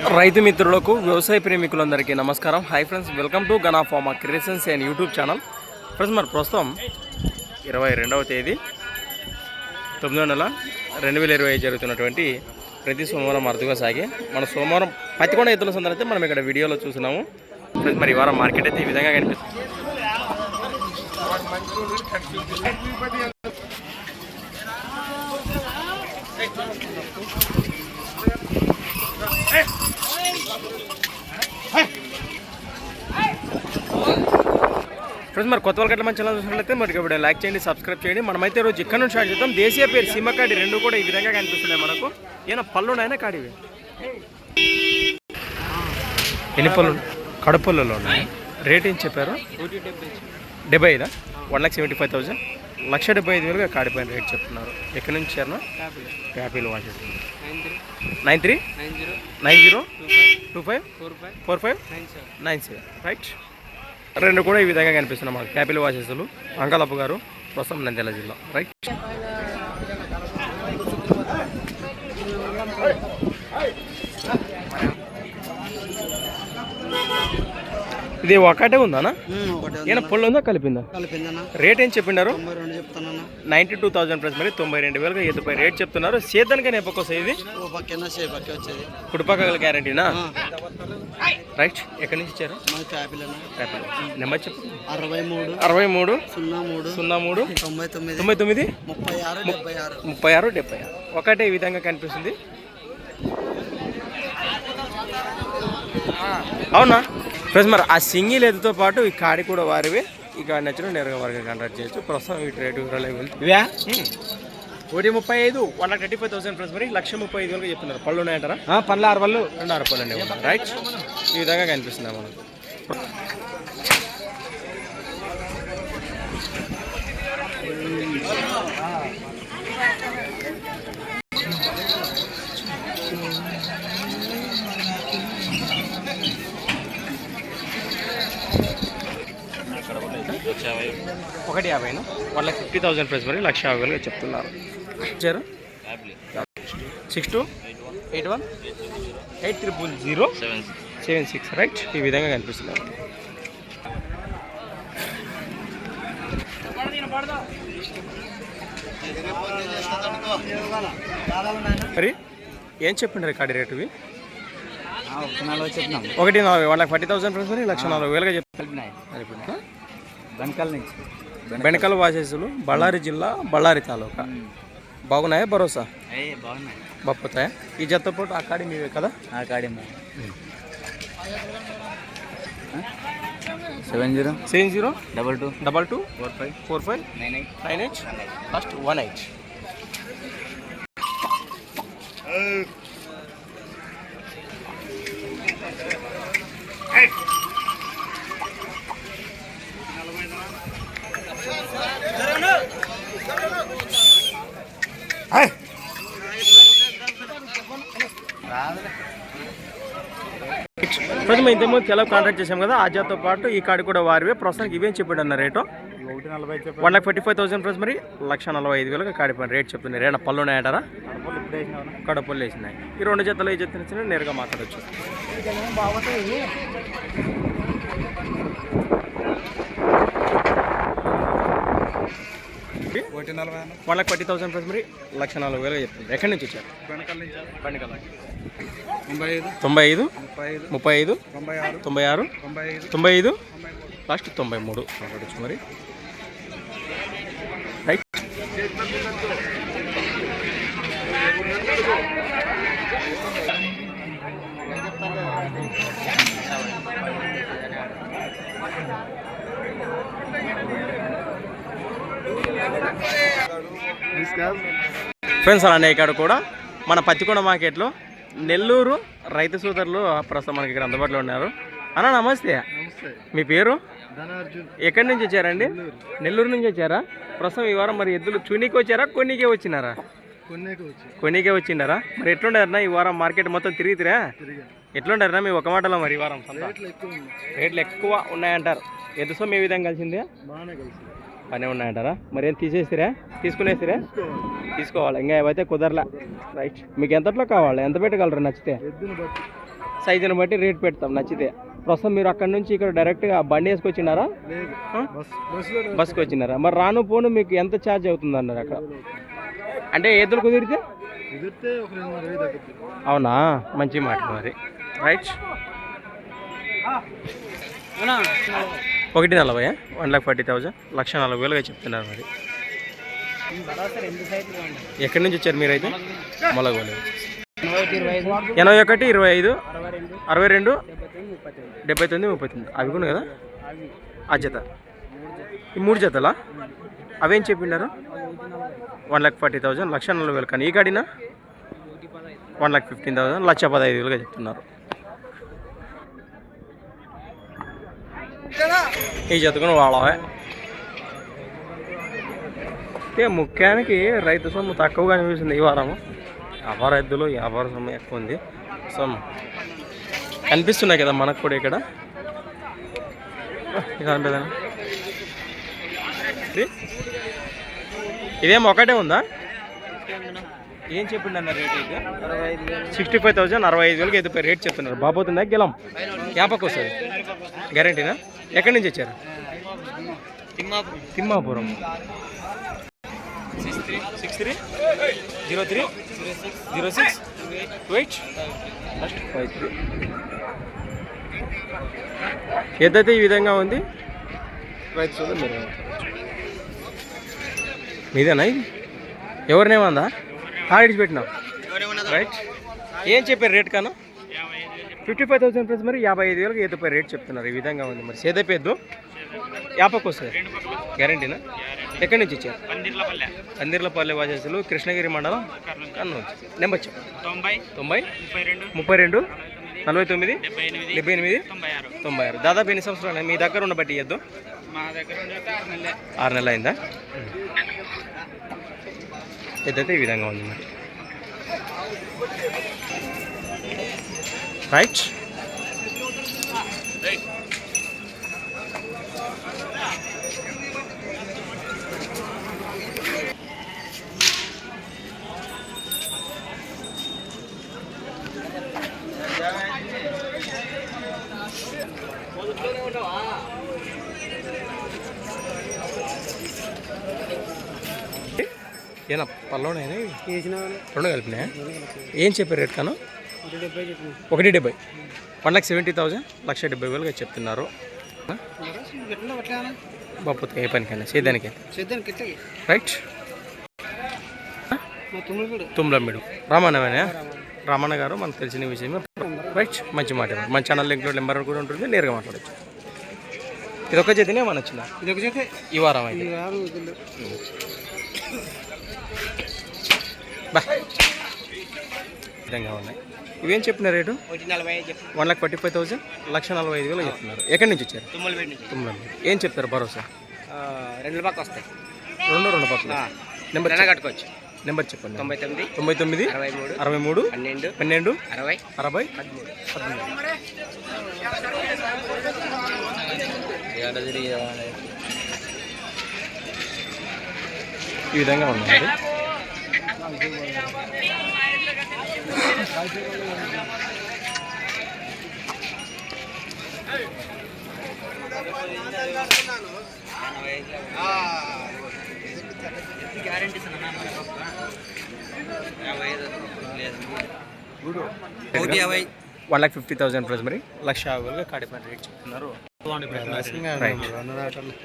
రైతు మిత్రులకు వ్యవసాయ ప్రేమికులందరికీ నమస్కారం. Hi friends welcome to Gana pharma creations and YouTube channel friends మరి ప్రస్తుతం ఇరవై రెండవ తేదీ తొమ్మిదో నెల రెండు వేల ఇరవై జరుగుతున్నటువంటి ప్రతి సోమవారం అరుదుగా సాగి. మన సోమవారం పత్తికొండ ఎత్తుల సందర్భం అయితే మనం ఇక్కడ వీడియోలో చూసినాము ఫ్రెండ్స్ మరి ఈ వారం మార్కెట్ అయితే ఈ విధంగా కనిపిస్తుంది. ఫ్రెండ్స్ మరి కొత్త వాళ్ళకి మంచి ఛానల్ చూసినట్లయితే మరి ఇప్పుడు లైక్ చేయండి సబ్స్క్రైబ్ చేయండి. మనమైతే రోజు ఇక్కడ నుంచి స్టార్ట్ చేద్దాం. దేశీయ పేరు సీమకాడి రెండు కూడా ఈ విధంగా కనిపిస్తున్నాయి మనకు. ఏమైనా పళ్ళు ఉన్నాయన్నా కాడివి. ఎన్ని పళ్ళు కడుపళ్ళలో ఉన్నాయి. రేట్ ఏం చెప్పారు? డెబ్బై ఐదా? One lakh seventy five thousand లక్ష డెబ్బై ఐదు వేలుగా కాడిపోయిన రేట్ చెప్తున్నారు. ఎక్కడి నుంచి ఇచ్చారు Apple watch nine three? Nine zero. Nine zero? Two five. Two five? Four five. Four five? Nine seven. Nine seven. Right. రెండు కూడా ఈ విధంగా కనిపిస్తున్నాయి మాకు. క్యాపిల్ వాచెస్లు అంకలప్ప గారు ప్రస్తుతం నంద్యాల జిల్లా. రైట్. ఇది ఒకటే ఉందానా? ఒకటి ఏమైనా పళ్ళు ఉందా కలిపిందా? రేట్ ఏం చెప్పిండారు? తొంభై రెండు చెప్తానన్న. నైంటీ టూ థౌసండ్ ప్లస్ మరి తొంభై రెండు వేలుగా ఎదుపై రేట్ చెప్తున్నారు. సేద్దానికే నెప్పకొస్తా ఇది? కుడిపక్కల గ్యారంటీనా? రైట్ ఎక్కడి నుంచి ఇచ్చారు? నెంబర్ చెప్పు. అరవై మూడు. అరవై మూడు. సున్నా మూడు. సున్నా మూడు. తొంభై తొమ్మిది. తొంభై తొమ్మిది? ముప్పై ఆరు డెబ్బై ఆరు. ముప్పై ఆరు డెబ్బై ఆరు. ఒకటే ఈ విధంగా కనిపిస్తుంది. అవునా? ప్లస్ మరి ఆ సింగిల్ ఎద్దుతో పాటు ఈ కాడి కూడా వారివే. ఇక నచ్చిన నేరుగా వారికి కాంటాక్ట్ చేయొచ్చు. ప్రస్తుతం వీటి రేటు వివరాలు ఇవే? ఒకటి ముప్పై ఐదు one lakh thirty five thousand plus మరి. లక్ష ముప్పై ఐదు వరకు చెప్తున్నారు. పళ్ళు ఉన్నాయంటారా? పళ్ళు ఆరు పళ్ళు. రెండు ఆరు పళ్ళు అండి రైట్ ఈ విధంగా కనిపిస్తున్నాయి మనకు. ఒకటి యాభైను one lakh fifty thousand price మరి లక్ష యాభై వేలుగా చెప్తున్నారు. ఇచ్చారు? Six two? Eight one? Eight triple zero? Seven six right? ఈ విధంగా కనిపిస్తున్నారు మరి ఏం చెప్పిండ్రు కాడి రేటు ఇవి ఒకటి నలభై one lakh forty thousand price మరి లక్ష నలభై వేలుగా చెప్తున్నారు బెనకాల నుంచి. బెనకల వాసేసులు బళ్ళారి జిల్లా బళ్ళారి తాలూకా. బాగున్నాయా భరోసా? బాగున్నాయి. బాపోతాయా ఈ జత పాటు ఆ కాడి మీవే కదా? ఆ కాడి seven zero. Seven zero. Double two. Double two. Four five. Four five. Nine eight. Nine eight. First one eight. ప్రజలు ఇంతకుముందు తెలవ కాంటాక్ట్ చేసాం కదా ఆ జాతో పాటు ఈ కార్డు కూడా వారివే. ప్రస్తుతానికి ఇవేం చెప్పాడు అన్న rate? One lakh forty five thousand friends మరి లక్ష నలభై ఐదు వేలకు కాడిపోయిన రేట్ చెప్తున్నారు రేట పళ్ళు ఉన్నాయంటారా? కడపళ్ళు కడపలు వేసినాయి. ఈ రెండు జతలు ఏ జత నచ్చిన నేరుగా మాట్లాడచ్చు. ఒకటి నలభై one lakh forty thousand plus మరి లక్ష నలభై వేలుగా చెప్తుంది. ఎక్కడి నుంచి వచ్చారు? తొంభై ఐదు. ముప్పై ఐదు. తొంభై ఆరు. తొంభై ఆరు? తొంభై ఐదు. లాస్ట్ తొంభై మూడు. మరి రైట్ ఫ్రెండ్స్ అలానే ఇక్కడ కూడా మన పత్తికొండ మార్కెట్లో నెల్లూరు రైతు సోదరులు ప్రస్తుతం మనకి ఇక్కడ అందుబాటులో ఉన్నారు. అన్న నమస్తే. నమస్తే. మీ పేరు? ఎక్కడి నుంచి వచ్చారండి? నెల్లూరు. నుంచి వచ్చారా? ప్రస్తుతం ఈ వారం మరి ఎద్దులు చునీకి వచ్చారా కొన్నికే వచ్చినారా? కొన్నేకి వచ్చి కొన్నికే వచ్చిండారా మరి ఎట్లుండారన్నా ఈ వారం మార్కెట్ మొత్తం తిరిగితిరా? తిరిగా. ఎట్లుండారన్నా మీ ఒక మాటలో మరి ఈ వారం రేట్లు ఎక్కువ ఉన్నాయంటారు. ఎద్దు సొమ్ము ఏ విధంగా కలిసిందే? బాగానే కలిసి బాగానే ఉన్నాయంటారా? మరి ఏం తీసేసిరా? తీసుకునేసిరా? తీసుకోవాలి. ఇంకా ఏవైతే కుదరలే. రైట్ మీకు ఎంతట్లో కావాలి? ఎంత పెట్టగలరు నచ్చితే? సైజుని బట్టి రేట్ పెడతాం నచ్చితే. ప్రస్తుతం మీరు అక్కడ నుంచి ఇక్కడ డైరెక్ట్గా బండి వేసుకొచ్చినారా? బస్కి వచ్చినారా మరి రాను పోను మీకు ఎంత ఛార్జ్ అవుతుంది అన్నారు అక్కడ? అంటే ఎద్దులు కుదిరితే? అవునా? మంచి మాట మరి. రైట్ ఒకటి నలభై వన్ ల్యాక్ ఫార్టీ థౌజండ్. లక్ష నలభై వేలుగా చెప్తున్నారు మరి. ఎక్కడి నుంచి వచ్చారు మీరైతే? మొలగోలు ఎనభై ఒకటి ఇరవై ఐదు అరవై రెండు డెబ్బై తొమ్మిది ముప్పై తొమ్మిది. అవి కూడా కదా? ఆ జత. ఈ మూడు జతలా? అవేం చెప్పినారు వన్ ల్యాక్ ఫార్టీ థౌజండ్ లక్ష నలభై వేలు. కానీ ఈ కాడినా? వన్ ల్యాక్ ఫిఫ్టీన్ థౌజండ్ లక్ష పదహైదు వేలుగా చెప్తున్నారు. ఈ జతకుని వాళ్ళవే అంటే ముఖ్యానికి రైతు సొమ్ము తక్కువగా అనిపిస్తుంది ఈ వారము. వ్యాపార రైతులు వ్యాపార సొమ్ము ఎక్కువ ఉంది. సో కనిపిస్తున్నాయి కదా మనకు కూడా ఇక్కడ. ఇది కనిపిదా ఇదేం ఒకటే ఉందా? ఏం చెప్పిండు అన్న రేట్ అయితే సిక్స్టీ ఫైవ్ థౌసండ్ అరవై ఐదు వేలకి అయితే రేట్ చెప్తున్నారు. బాబోతుందా? గెలం. యాపకు వస్తుంది. గ్యారంటీనా ఎక్కడి నుంచి వచ్చారు? Thimmapuram. Six three zero three zero six two eight five three ఏదైతే ఈ విధంగా ఉంది? రైతు సోదరు మీరు మీదేనా ఇది ఎవరినేమందా ఆడిచి పెట్టినావు రైట్ ఏం చెప్పారు రేట్ కాను? ఫిఫ్టీ ఫైవ్ థౌసండ్ ప్లస్ మరి యాభై ఐదు వేలకు ఏదో రేట్ చెప్తున్నారు. ఈ విధంగా ఉంది మరి. సేదపేద్దు యాపకు వస్తుంది. గ్యారంటీనా? ఎక్కడి నుంచి ఇచ్చారు పందిర్లపల్లి. వాసేసులు కృష్ణగిరి మండలం కర్నూలు. నెంబర్ తొంభై తొంభై ముప్పై రెండు నలభై తొమ్మిది డెబ్బై ఎనిమిది తొంభై ఆరు. దాదాపు ఎన్ని సంవత్సరాలు మీ దగ్గర ఉన్న బట్టి నెలలే. ఆరు నెలలు అయిందా? ఇదైతే ఈ విధంగా ఉంది మరి. రైట్ ఏనా? పల్లోనేనా ఇవి? రెండు కలిపినాయా? ఏం చెప్పారు రేట్ కాను? ఒకటి డెబ్బై. వన్ లాక్ సెవెంటీ థౌజండ్ లక్ష డెబ్బై వేలుగా చెప్తున్నారు. బాపుతో ఏ పనికైనా సేదానికి రైట్ తుమ్లమ్మీడు రామన్నమేనా రామన్న గారు మనకు తెలిసిన విషయమే. రైట్ మంచి మాట. మన ఛానల్ లింక్లో నెంబర్ కూడా ఉంటుంది నేరుగా మాట్లాడచ్చు. ఇది ఒక చేతినే మన వచ్చిన ఇది ఒక చేతే ఈ వారం అయితే. బా. విధంగా ఉన్నాయి. ఇవేం చెప్పిన rate? One lakh forty five thousand లక్ష నలభై ఐదు వేలు చెప్తున్నారు ఎక్కడి నుంచి వచ్చారు? తుమ్మలమ్మ ఏం చెప్తారు భరోసా? రెండు పక్క వస్తాయి. రెండు రెండు పక్కల నెంబర్ కట్టుకోవచ్చు. నెంబర్ చెప్పండి. తొంభై తొమ్మిది తొంభై తొమ్మిది అరవై మూడు అరవై మూడు పన్నెండు పన్నెండు అరవై అరవై ఈ విధంగా ఉన్నాయి ఒకటి యాభై. One lakh fifty thousand plus మరి? లక్ష యాభై వేలుగా కాడిపైన రేట్ చెప్తున్నారు.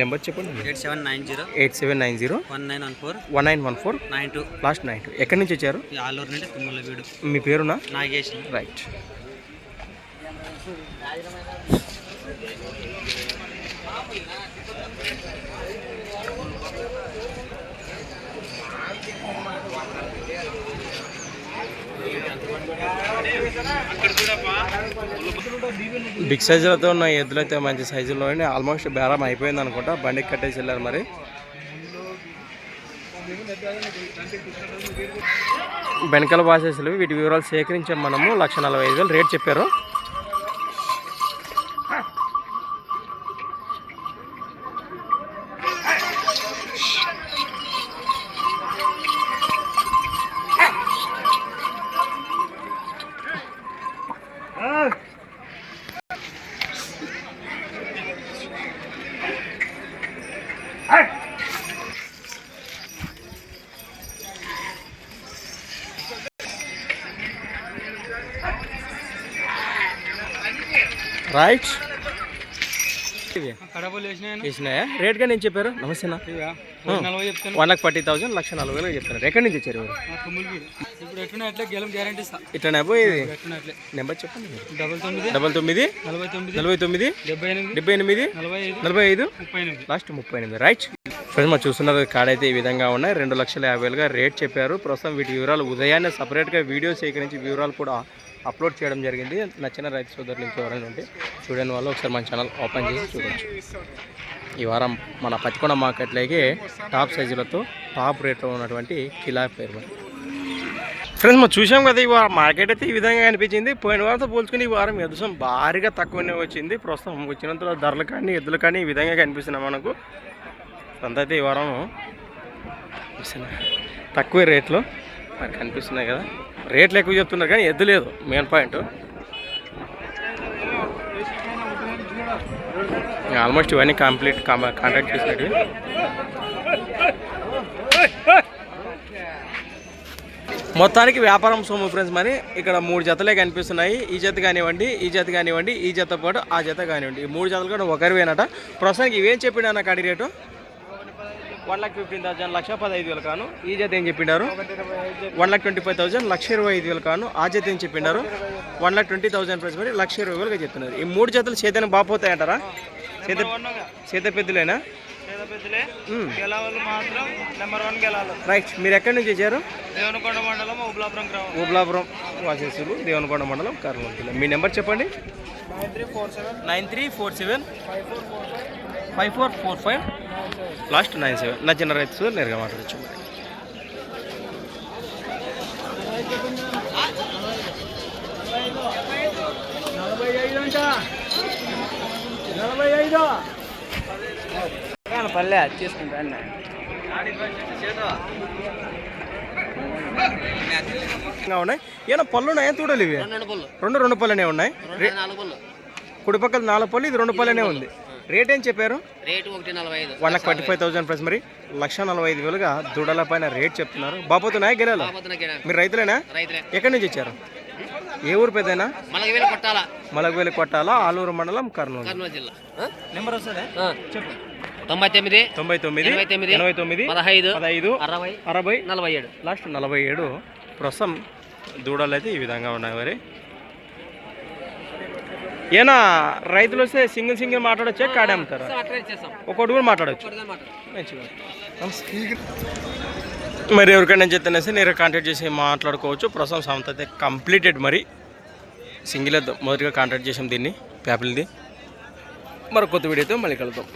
నెంబర్ చెప్పండి eight seven nine zero. Eight seven nine zero. One nine one four. One nine one four. Nine two. Last nine two ఎక్కడి నుంచి వచ్చారు? ఆలూరు నుండి తుమ్మల వీడు. మీ పేరునా? నాగేష్ రైట్ బిగ్ సైజులతో ఉన్న ఎద్దులు అయితే మంచి సైజులో ఆల్మోస్ట్ బేరం అయిపోయింది అనుకుంటా. బండికి కట్టేసి వెళ్ళారు మరి. వెనకాల బాసేసులు వీటి వివరాలు సేకరించాం మనము. లక్ష నలభై ఐదు వేలు రేట్ చెప్పారు. రైట్ వేసినాయా? రేట్గా నేను చెప్పారు? చెప్తాను. వన్ లాక్ ఫార్టీ థౌసండ్ లక్ష నలభై వేలు చెప్తున్నారు. ఎక్కడి నుంచి వచ్చారు ఇట్లా పోయేది నెంబర్ చెప్పండి. డబల్ తొమ్మిది నలభై తొమ్మిది డెబ్బై ఎనిమిది నలభై ఐదు లాస్ట్ ముప్పై ఎనిమిది. రైట్ ఫ్రెండ్స్ మనం చూస్తున్నది కాడైతే ఈ విధంగా ఉన్నాయి. రెండు లక్షల యాభై వేలుగా రేట్ చెప్పారు. ప్రస్తుతం వీటి వివరాలు ఉదయాన్నే సపరేట్గా వీడియో సేకరించి వివరాలు కూడా అప్లోడ్ చేయడం జరిగింది. నచ్చిన రైతు సోదరులు ఇంకెవరైనా ఉంటే చూడని వాళ్ళు ఒకసారి మన ఛానల్ ఓపెన్ చేసి చూడవచ్చు ఈ వారం మన పచ్చికొండ మార్కెట్లోకి టాప్ సైజులతో టాప్ రేట్లో ఉన్నటువంటి కిలా పేరు ఫ్రెండ్స్ మనం చూసాం కదా ఈ వారం మార్కెట్ అయితే ఈ విధంగా కనిపించింది పోయిన వారంతో పోల్చుకుని ఈ వారం ఎదుసం భారీగా తక్కువనే వచ్చింది. ప్రస్తుతం వచ్చినంత ధరలు కానీ ఎద్దులు కానీ ఈ విధంగా కనిపిస్తున్నాయి మనకు. అంత అయితే ఈ వారం తక్కువ రేట్లు. మనకు కనిపిస్తున్నాయి కదా. రేట్లు ఎక్కువ చెప్తున్నారు కానీ ఎద్దు లేదు మెయిన్ పాయింట్. ఆల్మోస్ట్ ఇవన్నీ కంప్లీట్ కాంటాక్ట్ చేసినట్టు. మొత్తానికి వ్యాపారం సొమ్ము ఫ్రెండ్స్ మరి. ఇక్కడ మూడు జతలే కనిపిస్తున్నాయి. ఈ జత కానివ్వండి ఈ జత కానివ్వండి ఈ జత పాటు ఆ జత కానివ్వండి. ఈ మూడు జతలు కూడా ఒకరివేనట. ప్రస్తుతానికి ఇవేం చెప్పిండు అన్న కాడి rate? One lakh fifteen thousand లక్ష పదహైదు వేలు కాను. ఈ జత ఏం చెప్పిండారు? One lakh twenty five thousand లక్ష ఇరవై ఐదు వేలు కాను. ఆ జత ఏం చెప్పిండారు? One lakh twenty thousand price మరి లక్ష ఇరవై వేలుగా చెప్తున్నారు. ఈ మూడు జతలు చేతనే బాగుపోతాయంటారా చేత చేత పెద్దలేనా? రైట్ మీరు ఎక్కడి నుంచి వచ్చారు? దేవనకొండ మండలం ఉబ్లాపురం వాసేసులు దేవనకొండ మండలం కర్నూలు మీ నెంబర్ చెప్పండి? Nine three four seven. Five four four five. Last nine seven. నా చిన్న రైతు నేరుగా మాట్లాడచ్చు మరి. నలభై ఐదు అంట నలభై ఐదు పల్లె తీసుకుంటా అన్న. ఇంకా ఉన్నాయి? ఏమన్నా పళ్ళు ఉన్నాయా? చూడాలి ఇవి? రెండు రెండు పళ్ళనే ఉన్నాయి. రే- కుడి పక్కల నాలుగు పళ్ళు ఇది రెండు పళ్ళనే ఉంది. రేట్ ఏం చెప్పారు? రేటు ఒకటి నలభై ఐదు. One lakh forty five thousand price మరి. లక్ష నలభై ఐదు వేలుగా దూడల పైన రేట్ చెప్తున్నారు. బాపోతున్నాయా గెలాలు? మీరు రైతులేనా? రైతులే. ఎక్కడి నుంచి వచ్చారు? ఏ ఊరు పెద్దనా మనకి వేలు కొట్టాలా. మలగవేలి కొట్టాల ఆలూరు మండలం కర్నూలు. కర్నూలు జిల్లా. నెంబర్ వస్తుందా? చెప్పు. తొంభై తొమ్మిది తొంభై తొమ్మిది ఎనభై తొమ్మిది ఎనభై తొమ్మిది పదహైదు పదహైదు అరవై అరవై నలభై ఏడు. లాస్ట్ నలభై ఏడు. ప్రస్తుతం దూడలు అయితే ఈ విధంగా ఉన్నాయి మరి. ఏనా? రైతులు వస్తే సింగిల్ సింగిల్ మాట్లాడొచ్చా? కాడే అమ్ముతారా? ఒకటి కూడా మాట్లాడొచ్చు. మరి ఎవరికైనా చెప్తేనేసి నేను కాంటాక్ట్ చేసి మాట్లాడుకోవచ్చు. ప్రస్తుతం సంత అయితే కంప్లీటెడ్ మరి. సింగిల్ మొదటిగా కాంటాక్ట్ చేసాం దీన్ని ప్యాపిల్ది మరి కొత్త వీడియోతో మళ్ళీ కలుద్దాం.